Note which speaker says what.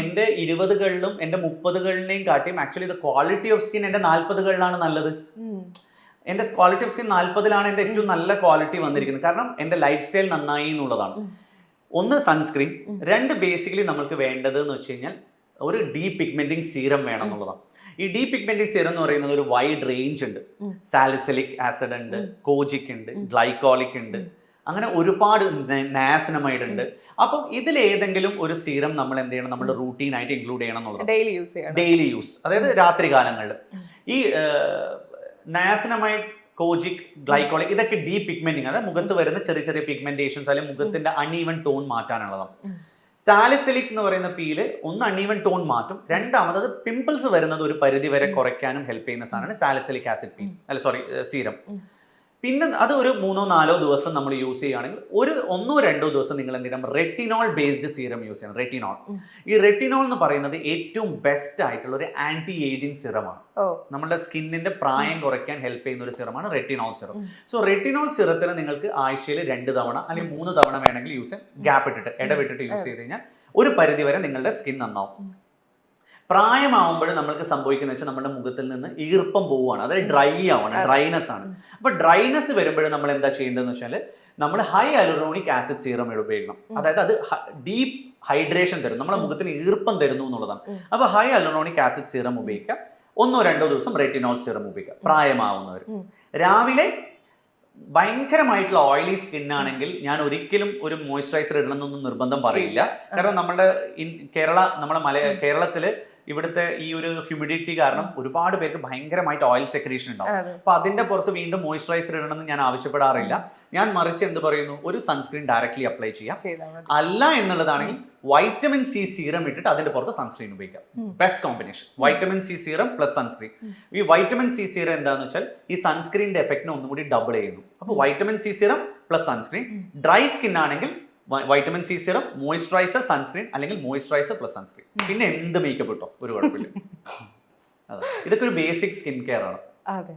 Speaker 1: എന്റെ ഇരുപതുകളിലും എന്റെ മുപ്പതുകളിലെയും കാട്ടിയും ആക്ച്വലി ഇത് ക്വാളിറ്റി ഓഫ് സ്കിൻ എന്റെ നാൽപ്പതുകളിലാണ് നല്ലത്.
Speaker 2: എന്റെ
Speaker 1: എന്റെ ക്വാളിറ്റി ഓഫ് സ്കിൻ നാല്പതിലാണ് എന്റെ ഏറ്റവും നല്ല ക്വാളിറ്റി വന്നിരിക്കുന്നത്. കാരണം എന്റെ ലൈഫ് സ്റ്റൈൽ നന്നായി എന്നുള്ളതാണ്. ഒന്ന് സൺസ്ക്രീൻ രണ്ട് ബേസിക്കലി നമ്മൾക്ക് വേണ്ടത് എന്ന് വെച്ച് കഴിഞ്ഞാൽ ഒരു ഡീ പിഗ്മെന്റിങ് സീറം വേണം എന്നുള്ളതാണ്. ഈ ഡീ പിഗ്മെന്റിങ് സീറം എന്ന് പറയുന്നത് ഒരു വൈഡ് റേഞ്ച് ഉണ്ട്. സാലിസലിക് ആസിഡ് ഉണ്ട് കോജിക് ഉണ്ട് ഗ്ലൈക്കോളിക് ഉണ്ട്. അങ്ങനെ ഒരുപാട് നാസനമൈഡ് ഉണ്ട് അപ്പം ഇതിൽ ഏതെങ്കിലും ഒരു സീറം നമ്മൾ എന്ത് ചെയ്യണം നമ്മുടെ റൂട്ടീൻ ആയിട്ട് ഇൻക്ലൂഡ് ചെയ്യണം എന്നുള്ളത്
Speaker 2: ഡെയിലി യൂസ് ചെയ്യണം.
Speaker 1: Daily use. അതായത് രാത്രി കാലങ്ങളിൽ ഈ നാസനമൈഡ് കോജിക് ഗ്ലൈക്കോളിക് ഇതൊക്കെ ഡീ പിഗ്മെന്റിങ്. അതായത് മുഖത്ത് വരുന്ന ചെറിയ ചെറിയ പിഗ്മെന്റേഷൻസ് അല്ലെങ്കിൽ മുഖത്തിന്റെ അൺഈവൻ ടോൺ മാറ്റാനുള്ളതാണ്. സാലിസിലിക് എന്ന് പറയുന്ന പീൽ ഒന്ന് അൺഈവൻ ടോൺ മാറ്റും. രണ്ടാമത് അത് പിമ്പിൾസ് വരുന്നത് ഒരു പരിധി വരെ കുറയ്ക്കാനും ഹെൽപ്പ് ചെയ്യുന്ന സാധനമാണ് സാലിസിലിക് ആസിഡ്
Speaker 2: പീൽ.
Speaker 1: അല്ല സോറി സീരം. പിന്നെ അത് ഒരു മൂന്നോ നാലോ ദിവസം നമ്മൾ യൂസ് ചെയ്യുകയാണെങ്കിൽ ഒരു ഒന്നോ രണ്ടോ ദിവസം നിങ്ങൾ എന്ത് ചെയ്യണം? റെറ്റിനോൾ ബേസ്ഡ് സീറം യൂസ് ചെയ്യണം. റെറ്റിനോൾ ഈ റെറ്റിനോൾ എന്ന് പറയുന്നത് ഏറ്റവും ബെസ്റ്റ് ആയിട്ടുള്ള ഒരു ആന്റി ഏജിങ് സിറമാണ് നമ്മുടെ സ്കിന്നിന്റെ പ്രായം കുറയ്ക്കാൻ ഹെൽപ്പ് ചെയ്യുന്ന ഒരു സിറമാണ് റെറ്റിനോൾ സിറം സോ റെറ്റിനോൾ സിറത്തിന് നിങ്ങൾക്ക് ആഴ്ചയിൽ രണ്ട് തവണ അല്ലെങ്കിൽ മൂന്ന് തവണ വേണമെങ്കിൽ യൂസ് ചെയ്യാം. ഗ്യാപ്പ് ഇട്ടിട്ട് ഇടവിട്ടിട്ട് യൂസ് ചെയ്ത് കഴിഞ്ഞാൽ ഒരു പരിധി വരെ നിങ്ങളുടെ സ്കിൻ നന്നാവും. പ്രായമാവുമ്പോൾ നമ്മൾക്ക് സംഭവിക്കുന്ന വെച്ചാൽ നമ്മുടെ മുഖത്തിൽ നിന്ന് ഈർപ്പം പോവുകയാണ്. അതായത് ഡ്രൈ ആവണം. ഡ്രൈനെസ് ആണ്.
Speaker 2: അപ്പോൾ
Speaker 1: അപ്പൊ ഡ്രൈനെസ് വരുമ്പോഴും നമ്മൾ എന്താ ചെയ്യേണ്ടതെന്ന് വെച്ചാൽ നമ്മൾ ഹൈ അലുറോണിക് ആസിഡ് സീറം ഉപയോഗിക്കണം. അതായത് അത് ഡീപ്പ് ഹൈഡ്രേഷൻ തരും. നമ്മുടെ മുഖത്തിന് ഈർപ്പം തരുന്നു എന്നുള്ളതാണ്.
Speaker 2: അപ്പോൾ
Speaker 1: അപ്പൊ ഹൈ അലുറോണിക് ആസിഡ് സീറം ഉപയോഗിക്കാം ഒന്നോ രണ്ടോ ദിവസം റെറ്റിനോൾ സീറം ഉപയോഗിക്കാം പ്രായമാവുന്നവർ. രാവിലെ ഭയങ്കരമായിട്ടുള്ള ഓയിലി സ്കിൻ ആണെങ്കിൽ ഞാൻ ഒരിക്കലും ഒരു മോയ്സ്ചറൈസർ ഇടണമെന്നൊന്നും നിർബന്ധം പറയില്ല. കാരണം നമ്മുടെ കേരള നമ്മുടെ മല കേരളത്തിൽ ഇവിടുത്തെ ഈ ഒരു ഹ്യൂമിഡിറ്റി കാരണം ഒരുപാട് പേർക്ക് ഭയങ്കരമായിട്ട് ഓയിൽ സെക്രീഷൻ ഉണ്ടാവും. അപ്പൊ അതിന്റെ പുറത്ത് വീണ്ടും മോയ്സ്ചറൈസർ ഇടണമെന്ന് ഞാൻ ആവശ്യപ്പെടാറില്ല. ഞാൻ മറിച്ച് എന്ത് പറയുന്നു? ഒരു സൺസ്ക്രീൻ ഡയറക്ട്ലി അപ്ലൈ ചെയ്യാം. അല്ല എന്നുള്ളതാണെങ്കിൽ വൈറ്റമിൻ സി സീറം ഇട്ടിട്ട് അതിന്റെ പുറത്ത് സൺസ്ക്രീൻ ഉപയോഗിക്കാം. Best combination vitamin C serum plus sunscreen. ഈ വൈറ്റമിൻ സി സീറം എന്താന്ന് വെച്ചാൽ ഈ സൺസ്ക്രീനിന്റെ എഫക്റ്റിനെ ഒന്നും കൂടി ഡബിൾ ചെയ്യുന്നു. അപ്പോൾ vitamin C serum plus sunscreen dry skin ആണെങ്കിൽ vitamin C serum moisturiser sunscreen അല്ലെങ്കിൽ മോയ്സ്ചറൈസർ പ്ലസ് സൺസ്ക്രീൻ പിന്നെ എന്ത് മേക്കപ്പ് കിട്ടും ഒരു കുഴപ്പമില്ല. ഇതൊക്കെ ഒരു ബേസിക് സ്കിൻ കെയർ ആണ്.
Speaker 2: അതെ.